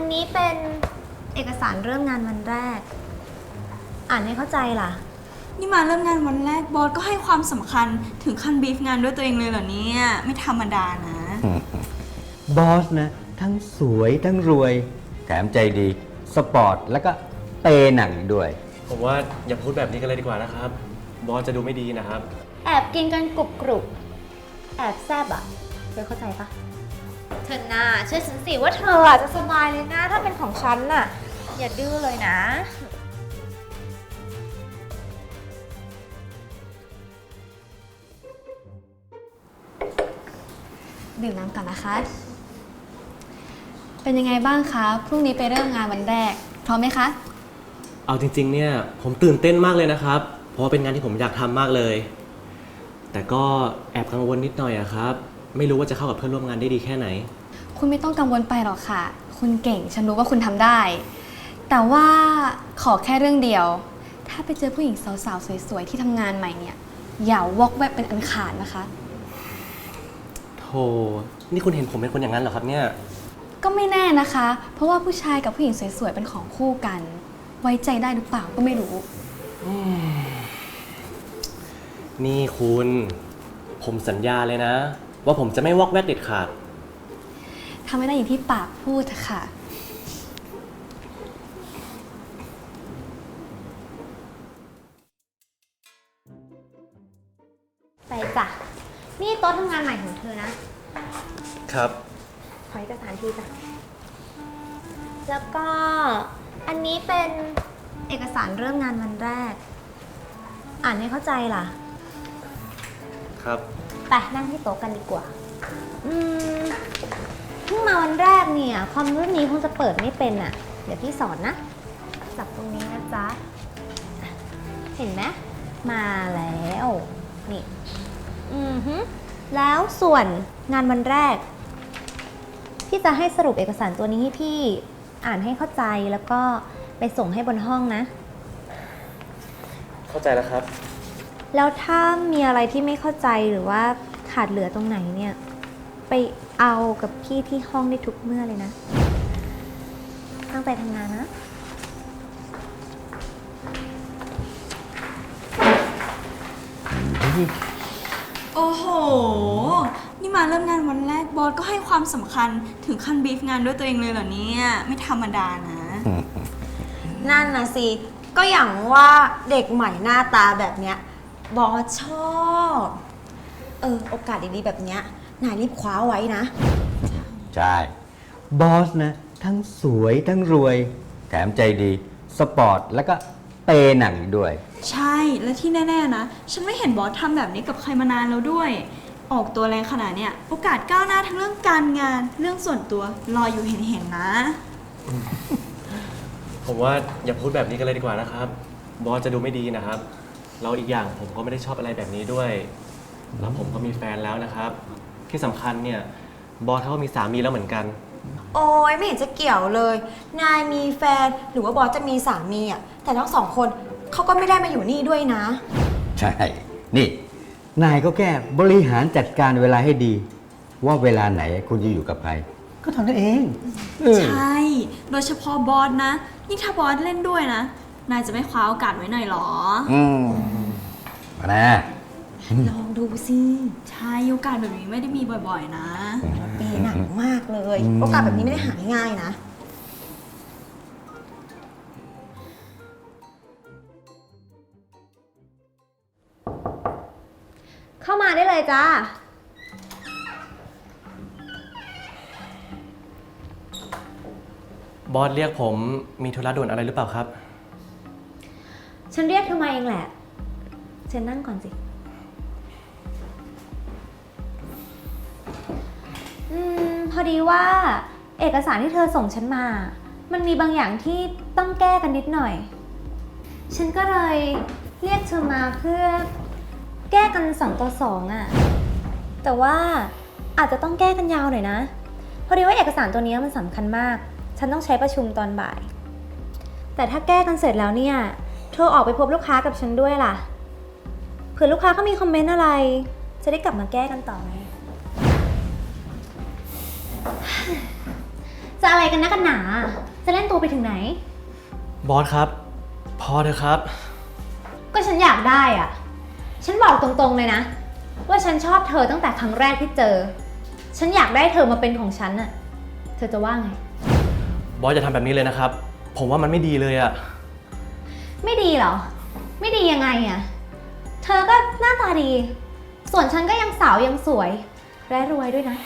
อันนี้เป็นเอกสารเริ่มงานวันแรก อ่านให้เข้าใจล่ะ นี่มาเริ่มงานวันแรกบอสก็ให้ความสำคัญถึงขั้นบีฟงานด้วยตัวเองเลยเหรอเนี่ย ไม่ธรรมดานะ บอสนะ ทั้งสวยทั้งรวย แถมใจดี สปอร์ต แล้วก็เปย์หนังอีกด้วย ผมว่าอย่าพูดแบบนี้กันเลยดีกว่านะครับ บอสจะดูไม่ดีนะครับ แอบกินกันกรุบกรุบแอบแซบอะเธอเข้าใจปะเธอน่าเชื่อฉันสิว่าเธออะจะสบายเลยนะถ้าเป็นของฉันน่ะ อย่าดื้อเลยนะ ดื่มน้ำก่อนนะคะ เป็นยังไงบ้างคะ พรุ่งนี้ไปเริ่มงานวันแรก พร้อมไหมคะ เอาจริง ๆ เนี่ย ผมตื่นเต้นมากเลยนะครับ เพราะว่าเป็นงานที่ผมอยากทำมากเลย แต่ก็แอบกังวลนิดหน่อยอะครับ ไม่รู้ว่าจะเข้ากับเพื่อนร่วมงานได้ดีแค่ไหน คุณไม่ต้องกังวลไปหรอกค่ะ คุณเก่ง ฉันรู้ว่าคุณทำได้ แต่ว่าขอแค่เรื่องเดียว ถ้าไปเจอผู้หญิงสาวๆ สวยๆ ที่ทำงานใหม่เนี่ย อย่าวอกแวกเป็นอันขาดนะคะ โธ่นี่คุณเห็นผมเป็นคนอย่างนั้นเหรอครับเนี่ย ก็ไม่แน่นะคะ เพราะว่าผู้ชายกับผู้หญิงสวยๆ เป็นของคู่กัน ไว้ใจได้หรือเปล่าก็ไม่รู้ นี่คุณ ผมสัญญาเลยนะ ว่าผมจะไม่วอกแวกเด็ดขาด ทำไม่ได้อย่างที่ปากพูดเถอะค่ะ ไปจ้ะ นี่โต๊ะทำงานใหม่ของเธอนะ ครับ ขอเอกสารทีจ้ะ แล้วก็อันนี้เป็นเอกสารเริ่มงานวันแรก อ่านให้เข้าใจล่ะ ครับ ไปนั่งที่โต๊ะกันดีกว่า อืมเพิ่งมาวันแรกเนี่ยความรู้นี้คงจะเปิดไม่เป็นอะ เดี๋ยวพี่สอนนะ จับตรงนี้นะจ๊ะ เห็นไหมมาแล้ว นี่ อือฮึแล้วส่วนงานวันแรก พี่จะให้สรุปเอกสารตัวนี้ให้พี่อ่านให้เข้าใจแล้วก็ไปส่งให้บนห้องนะ เข้าใจแล้วครับ แล้วถ้ามีอะไรที่ไม่เข้าใจหรือว่าขาดเหลือตรงไหนเนี่ย ไปเอากับพี่ที่ห้องได้ทุกเมื่อเลยนะ ตั้งใจทำงานนะ โอ้โห นี่มาเริ่มงานวันแรกบอสก็ให้ความสำคัญถึงขั้นบีฟงานด้วยตัวเองเลยเหรอเนี่ย ไม่ธรรมดานะ นั่นนะสิ ก็อย่างว่าเด็กใหม่หน้าตาแบบเนี้ยบอสชอบ เออ โอกาสดีๆแบบเนี้ย นายรีบคว้าไว้นะ ใช่ บอสนะ ทั้งสวยทั้งรวย แถมใจดี สปอร์ต แล้วก็เปย์หนังอีกด้วย ใช่และที่แน่ ๆ นะ ฉันไม่เห็นบอสทำแบบนี้กับใครมานานแล้วด้วย ออกตัวแรงขนาดเนี้ยโอกาสก้าวหน้าทั้งเรื่องการงานเรื่องส่วนตัวรออยู่เห็น ๆ นะ ผมว่าอย่าพูดแบบนี้กันเลยดีกว่านะครับ บอสจะดูไม่ดีนะครับแล้วอีกอย่างผมก็ไม่ได้ชอบอะไรแบบนี้ด้วย แล้วผมก็มีแฟนแล้วนะครับ ที่สำคัญเนี่ยบอสเขาก็มีสามีแล้วเหมือนกัน โอ้ยไม่เห็นจะเกี่ยวเลย นายมีแฟนหรือว่าบอสจะมีสามีอะแต่ทั้งสองคนเขาก็ไม่ได้มาอยู่นี่ด้วยนะ ใช่ นี่ นายก็แค่บริหารจัดการเวลาให้ดี ว่าเวลาไหนคุณจะอยู่กับใคร ก็ทำได้เองเออใช่ โดยเฉพาะบอสนะ นี่ถ้าบอสเล่นด้วยนะ นายจะไม่คว้าโอกาสไว้หน่อยเหรอ อืมมานะ ลองดูสิ ใช่โอกาสแบบนี้ไม่ได้มีบ่อยๆ นะเปย์หนักมากเลย โอกาสแบบนี้ไม่ได้หาง่ายๆนะ เข้ามาได้เลยจ้า บอสเรียกผมมีธุระด่วนอะไรหรือเปล่าครับ ฉันเรียกเธอมาเองแหละ เชิญนั่งก่อนสิ พอดีว่าเอกสารที่เธอส่งฉันมา มันมีบางอย่างที่ต้องแก้กันนิดหน่อย ฉันก็เลยเรียกเธอมาเพื่อแก้กันสองต่อสองอะแต่ว่าอาจจะต้องแก้กันยาวหน่อยนะ พอดีว่าเอกสารตัวนี้มันสำคัญมาก ฉันต้องใช้ประชุมตอนบ่าย แต่ถ้าแก้กันเสร็จแล้วเนี่ย เธอออกไปพบลูกค้ากับฉันด้วยล่ะ เผื่อลูกค้าเขามีคอมเมนต์อะไร จะได้กลับมาแก้กันต่อไง จะอะไรกันนะกันหนา จะเล่นตัวไปถึงไหน บอสครับ พอเถอะครับ ก็ฉันอยากได้อะฉันบอกตรงๆเลยนะ ว่าฉันชอบเธอตั้งแต่ครั้งแรกที่เจอ ฉันอยากได้เธอมาเป็นของฉันน่ะ เธอจะว่าไง บอสจะทำแบบนี้เลยนะครับ ผมว่ามันไม่ดีเลยอะไม่ดีเหรอ ไม่ดียังไงอะเธอก็หน้าตาดี ส่วนฉันก็ยังสาวยังสวย และรวยด้วยนะ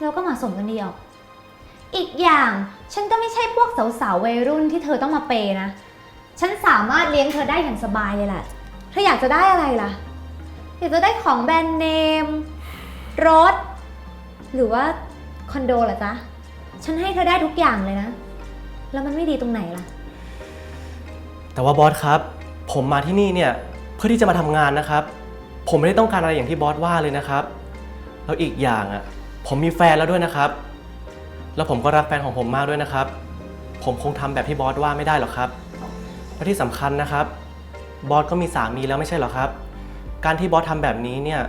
เราก็เหมาะสมกันดีออก อีกอย่างฉันก็ไม่ใช่พวกสาวๆวัยรุ่นที่เธอต้องมาเปย์นะ ฉันสามารถเลี้ยงเธอได้อย่างสบายเลยแหละ เธออยากจะได้อะไรล่ะ อยากจะได้ของแบรนด์เนม รถ หรือว่าคอนโดเหรอจ๊ะ ฉันให้เธอได้ทุกอย่างเลยนะ แล้วมันไม่ดีตรงไหนล่ะ แต่ว่าบอสครับ ผมมาที่นี่เนี่ยเพื่อที่จะมาทำงานนะครับ ผมไม่ได้ต้องการอะไรอย่างที่บอสว่าเลยนะครับ แล้วอีกอย่างอะ ผมมีแฟนแล้วด้วยนะครับ แล้วผมก็รักแฟนของผมมากด้วยนะครับ ผมคงทำแบบที่บอสว่าไม่ได้หรอกครับ และที่สำคัญนะครับ บอสก็มีสามีแล้วไม่ใช่หรอครับ การที่บอสทำแบบนี้เนี่ย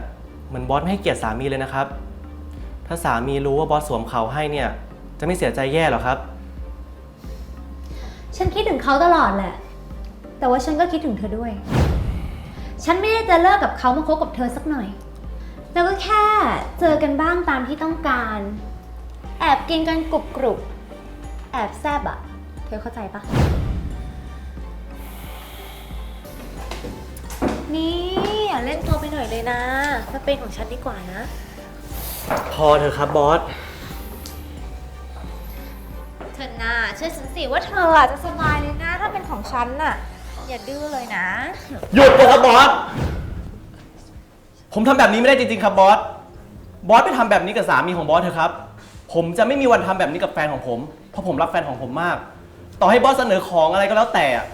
เหมือนบอสไม่ให้เกียรติสามีเลยนะครับ ถ้าสามีรู้ว่าบอสสวมเขาให้เนี่ยจะไม่เสียใจแย่หรอครับ ฉันคิดถึงเขาตลอดแหละ แต่ว่าฉันก็คิดถึงเธอด้วย ฉันไม่ได้จะเลิกกับเขามาคบกับเธอสักหน่อย แล้วก็แค่เจอกันบ้างตามที่ต้องการ แอบกินกันกรุบกรุบๆแอบแซบอะเธอเข้าใจปะนี่อย่าเล่นตัวไปหน่อยเลยนะถ้าเป็นของฉันดีกว่านะ พอเถอะครับบอส เธอน่าเชื่อฉันสิว่าเธออะจะสบายเลยนะ ถ้าเป็นของฉันน่ะ อย่าดื้อเลยนะ หยุดเลยครับบอส ผมทำแบบนี้ไม่ได้จริงๆครับบอส บอสไปทำแบบนี้กับสามีของบอสเถอะครับ ผมจะไม่มีวันทำแบบนี้กับแฟนของผม เพราะผมรักแฟนของผมมาก ต่อให้บอสเสนอของอะไรก็แล้วแต่อะ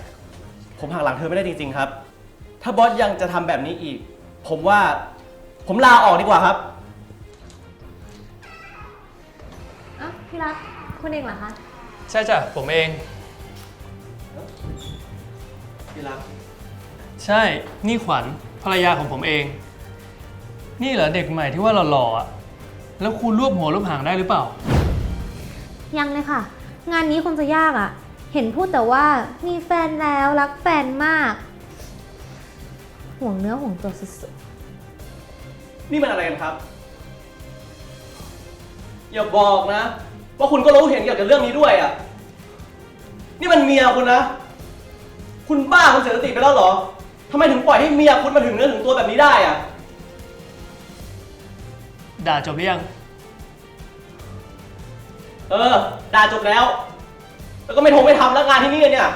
ผมหักหลังเธอไม่ได้จริงๆครับ ถ้าบอสยังจะทำแบบนี้อีก ผมว่าผมลาออกดีกว่าครับ อะพี่รักคุณเองเหรอคะ ใช่จ้ะผมเอง พี่รัก ใช่ นี่ขวัญภรรยาของผมเอง นี่เหรอเด็กใหม่ที่ว่าหล่อๆอะแล้วคุณรวบหัวรวบหางได้หรือเปล่า ยังเลยค่ะ งานนี้คงจะยากอะ่ะ เห็นพูดแต่ว่ามีแฟนแล้วรักแฟนมาก ห่วงเนื้อห่วงตัวสุดนี่มันอะไรกันครับ อย่าบอกนะ ว่าคุณก็รู้เห็นเกี่ยวกับเรื่องนี้ด้วยอะ นี่มันเมียคุณนะ คุณบ้าคุณเสียสติไปแล้วเหรอทำไมถึงปล่อยให้เมียคุณมาถึงเนื้อถึงตัวแบบนี้ได้อะ ด่าจบหรือยัง เออ ด่าจบแล้ว แล้วก็ไม่ทงไม่ทำแล้วงานที่นี่เนี่ย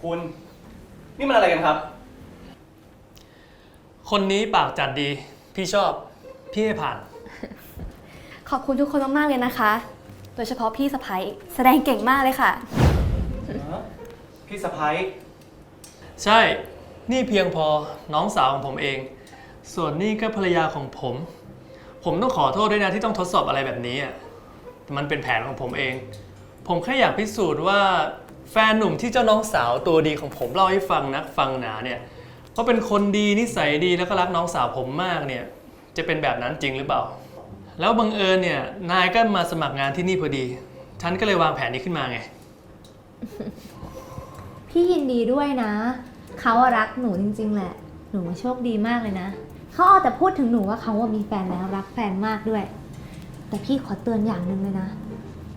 คุณ นี่มันอะไรกันครับ คนนี้ปากจัดดี พี่ชอบ พี่ให้ผ่าน ขอบคุณทุกคนมากๆเลยนะคะ โดยเฉพาะพี่สะพ้ยแสดงเก่งมากเลยค่ะ พี่สะพ้ายใช่ นี่เพียงพอน้องสาวของผมเอง ส่วนนี่ก็ภรรยาของผม ผมต้องขอโทษด้วยนะที่ต้องทดสอบอะไรแบบนี้อะแต่มันเป็นแผนของผมเอง ผมแค่อยากพิสูจน์ว่าแฟนหนุ่มที่เจ้าน้องสาวตัวดีของผมเล่าให้ฟังนักฟังหนาเนี่ยเขาเป็นคนดีนิสัยดีแล้วก็รักน้องสาวผมมากเนี่ย จะเป็นแบบนั้นจริงหรือเปล่า แล้วบังเอิญเนี่ยนายก็มาสมัครงานที่นี่พอดี ฉันก็เลยวางแผนนี้ขึ้นมาไงๆพี่ยินดีด้วยนะ เขาอะรักหนูจริง ๆ แหละ หนูโชคดีมากเลยนะ เขาเอาแต่พูดถึงหนูว่าเขาอะมีแฟนแล้วรักแฟนมากด้วย แต่พี่ขอเตือนอย่างหนึ่งเลยนะ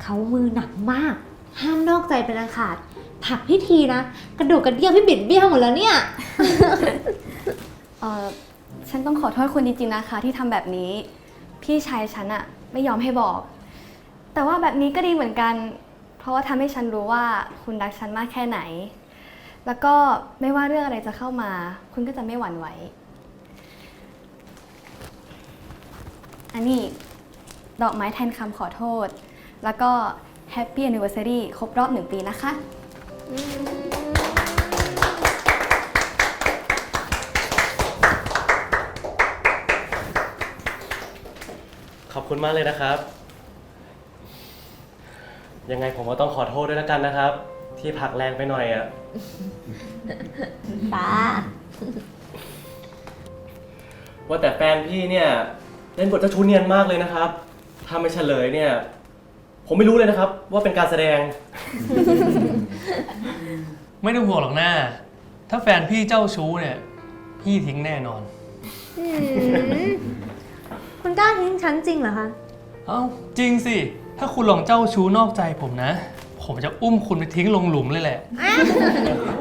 เขามือหนักมาก ห้ามนอกใจเป็นอันขาดผลักพี่ทีนะ กระดูกกระเดี่ยวพี่บิดเบี้ยวหมดแล้วเนี่ย เออฉันต้องขอโทษคุณจริงๆนะคะที่ทำแบบนี้ พี่ชายฉันอะไม่ยอมให้บอก แต่ว่าแบบนี้ก็ดีเหมือนกัน เพราะว่าทำให้ฉันรู้ว่าคุณรักฉันมากแค่ไหน แล้วก็ไม่ว่าเรื่องอะไรจะเข้ามา คุณก็จะไม่หวั่นไหว อันนี้ดอกไม้แทนคำขอโทษ แล้วก็ Happy Anniversary ครบรอบหนึ่งปีนะคะข คุณมากเลยนะครับ ยังไงผมก็ต้องขอโทษด้วยแล้วกันนะครับ ที่ผลักแรงไปหน่อยอะป้า ว่าแต่แฟนพี่เนี่ยเล่นบทเจ้าชู้เนียนมากเลยนะครับ ถ้าไม่เฉลยเนี่ย ผมไม่รู้เลยนะครับ ว่าเป็นการแสดง ไม่ต้องห่วงหรอกหน้า ถ้าแฟนพี่เจ้าชู้เนี่ย พี่ทิ้งแน่นอน อืม คุณกล้าทิ้งฉันจริงเหรอคะ เอ้าจริงสิ ถ้าคุณลองเจ้าชู้นอกใจผมนะ ผมจะอุ้มคุณไปทิ้งลงหลุมเลยแหละ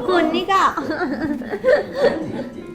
คุณนี่ก็ จริง